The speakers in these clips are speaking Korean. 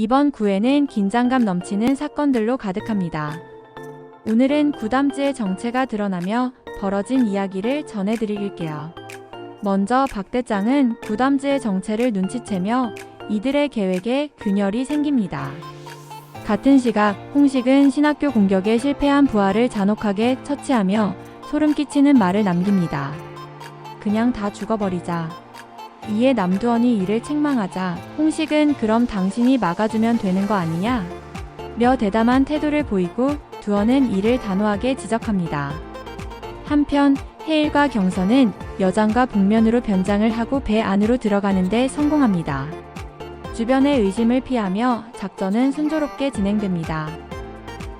이번 구에는 긴장감 넘치는 사건들로 가득합니다. 오늘은 구담지의 정체가 드러나며 벌어진 이야기를 전해드릴게요. 먼저 박 대장은 구담지의 정체를 눈치채며 이들의 계획에 균열이 생깁니다. 같은 시각 홍식은 신학교 공격에 실패한 부하를 잔혹하게 처치하며 소름 끼치는 말을 남깁니다. 그냥 다 죽어버리자. 이에 남두원이 이를 책망하자 홍식은 그럼 당신이 막아주면 되는 거 아니냐? 며 대담한 태도를 보이고 두원은 이를 단호하게 지적합니다. 한편 해일과 경선은 여장과 북면으로 변장을 하고 배 안으로 들어가는데 성공합니다. 주변의 의심을 피하며 작전은 순조롭게 진행됩니다.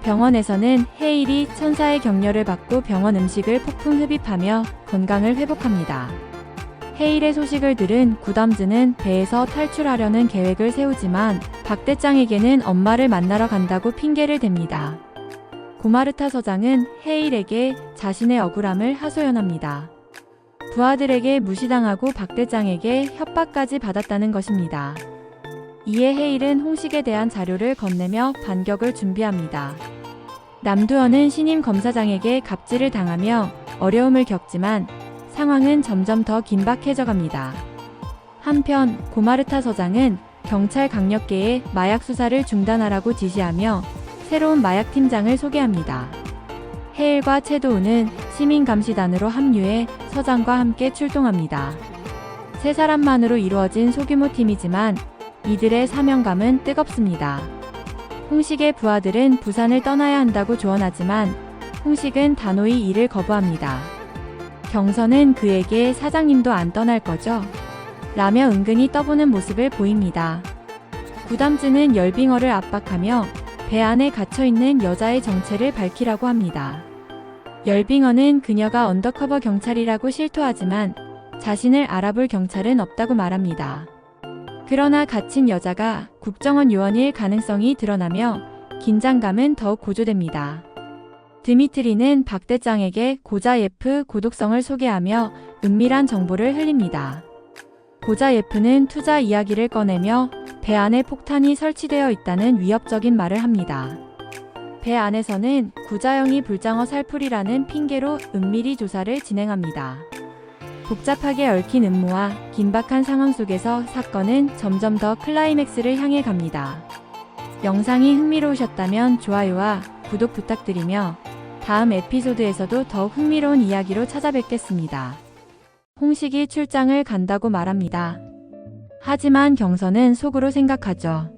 병원에서는 해일이 천사의 격려를 받고 병원 음식을 폭풍 흡입하며 건강을 회복합니다. 해일의 소식을 들은 구담즈는 배에서 탈출하려는 계획을 세우지만 박 대장에게는 엄마를 만나러 간다고 핑계를 댑니다. 고마르타 서장은 해일에게 자신의 억울함을 하소연합니다. 부하들에게 무시당하고 박 대장에게 협박까지 받았다는 것입니다. 이에 해일은 홍식에 대한 자료를 건네며 반격을 준비합니다. 남두현은 신임 검사장에게 갑질을 당하며 어려움을 겪지만 상황은 점점 더 긴박해져 갑니다. 한편 고마르타 서장은 경찰 강력계에 마약 수사를 중단하라고 지시하며 새로운 마약 팀장을 소개합니다. 해일과 채도우는 시민 감시단으로 합류해 서장과 함께 출동합니다. 세 사람만으로 이루어진 소규모 팀이지만 이들의 사명감은 뜨겁습니다. 홍식의 부하들은 부산을 떠나야 한다고 조언하지만 홍식은 단호히 이를 거부합니다. 경선은 그에게 사장님도 안 떠날 거죠? 라며 은근히 떠보는 모습을 보입니다. 구담즈는 열빙어를 압박하며 배 안에 갇혀있는 여자의 정체를 밝히라고 합니다. 열빙어는 그녀가 언더커버 경찰이라고 실토하지만 자신을 알아볼 경찰은 없다고 말합니다. 그러나 갇힌 여자가 국정원 요원일 가능성이 드러나며 긴장감은 더욱 고조됩니다. 드미트리는 박 대장에게 고자예프 고독성을 소개하며 은밀한 정보를 흘립니다. 고자예프는 투자 이야기를 꺼내며 배 안에 폭탄이 설치되어 있다는 위협적인 말을 합니다. 배 안에서는 구자영이 불장어 살풀이라는 핑계로 은밀히 조사를 진행합니다. 복잡하게 얽힌 음모와 긴박한 상황 속에서 사건은 점점 더 클라이맥스를 향해 갑니다. 영상이 흥미로우셨다면 좋아요와 구독 부탁드리며 다음 에피소드에서도 더욱 흥미로운 이야기로 찾아뵙겠습니다. 홍식이 출장을 간다고 말합니다. 하지만 경선은 속으로 생각하죠.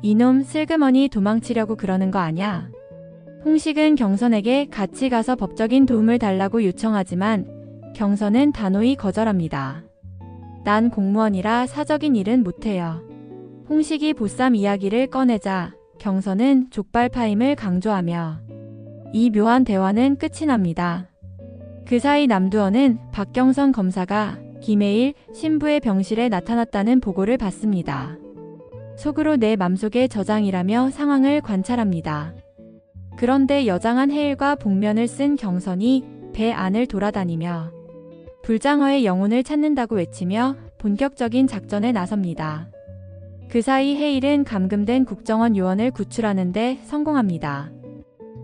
이놈 슬그머니 도망치려고 그러는 거 아냐? 홍식은 경선에게 같이 가서 법적인 도움을 달라고 요청하지만 경선은 단호히 거절합니다. 난 공무원이라 사적인 일은 못해요. 홍식이 보쌈 이야기를 꺼내자 경선은 족발 파임을 강조하며 이 묘한 대화는 끝이 납니다. 그 사이 남두원은 박경선 검사가 김해일 신부의 병실에 나타났다는 보고를 받습니다. 속으로 내 맘속의 저장이라며 상황을 관찰합니다. 그런데 여장한 해일과 복면을 쓴 경선이 배 안을 돌아다니며 불장어의 영혼을 찾는다고 외치며 본격적인 작전에 나섭니다. 그 사이 해일은 감금된 국정원 요원을 구출하는데 성공합니다.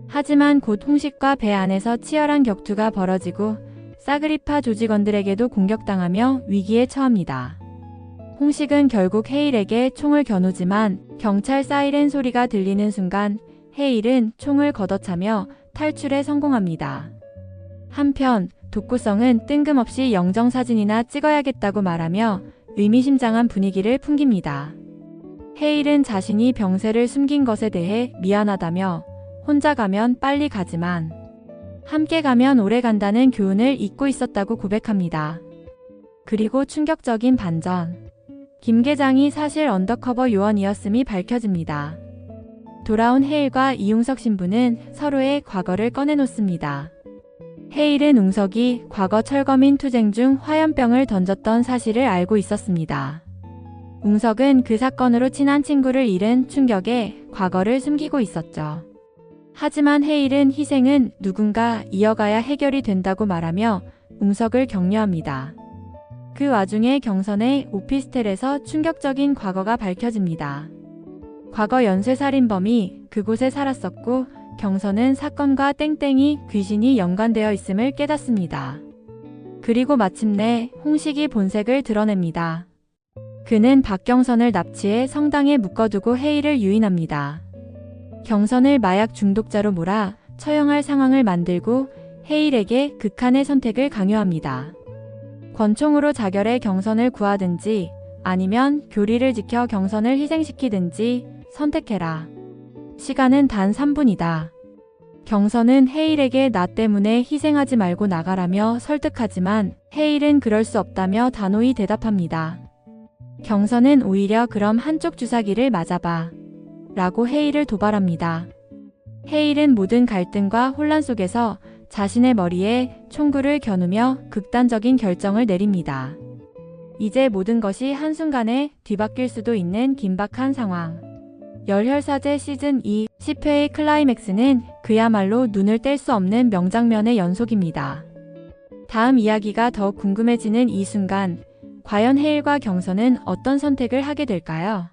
하지만 곧 홍식과 배 안에서 치열한 격투가 벌어지고 사그리파 조직원들에게도 공격당하며 위기에 처합니다. 홍식은 결국 헤일에게 총을 겨누지만 경찰 사이렌 소리가 들리는 순간 헤일은 총을 걷어차며 탈출에 성공합니다. 한편 독구성은 뜬금없이 영정사진이나 찍어야겠다고 말하며 의미심장한 분위기를 풍깁니다. 헤일은 자신이 병세를 숨긴 것에 대해 미안하다며 혼자 가면 빨리 가지만 함께 가면 오래 간다는 교훈을 잊고 있었다고 고백합니다. 그리고 충격적인 반전. 김 계장이 사실 언더커버 요원이었음이 밝혀집니다. 돌아온 헤일과 이용석 신부는 서로의 과거를 꺼내놓습니다. 헤일은 웅석이 과거 철거민 투쟁 중 화염병을 던졌던 사실을 알고 있었습니다. 웅석은 그 사건으로 친한 친구를 잃은 충격에 과거를 숨기고 있었죠. 하지만 헤일은 희생은 누군가 이어가야 해결이 된다고 말하며 웅석을 격려합니다. 그 와중에 경선의 오피스텔에서 충격적인 과거가 밝혀집니다. 과거 연쇄살인범이 그곳에 살았었고 경선은 사건과 땡땡이 귀신이 연관되어 있음을 깨닫습니다. 그리고 마침내 홍식이 본색을 드러냅니다. 그는 박경선을 납치해 성당에 묶어두고 해이를 유인합니다. 경선을 마약 중독자로 몰아 처형할 상황을 만들고 해일에게 극한의 선택을 강요합니다. 권총으로 자결해 경선을 구하든지 아니면 교리를 지켜 경선을 희생시키든지 선택해라. 시간은 단 3분이다. 경선은 헤일에게 나 때문에 희생하지 말고 나가라며 설득하지만 헤일은 그럴 수 없다며 단호히 대답합니다. 경선은 오히려 그럼 한쪽 주사기를 맞아봐. 라고 헤일을 도발합니다. 헤일은 모든 갈등과 혼란 속에서 자신의 머리에 총구를 겨누며 극단적인 결정을 내립니다. 이제 모든 것이 한순간에 뒤바뀔 수도 있는 긴박한 상황. 열혈사제 시즌 2 10회의 클라이맥스는 그야말로 눈을 뗄 수 없는 명장면의 연속입니다. 다음 이야기가 더 궁금해지는 이 순간, 과연 헤일과 경선은 어떤 선택을 하게 될까요?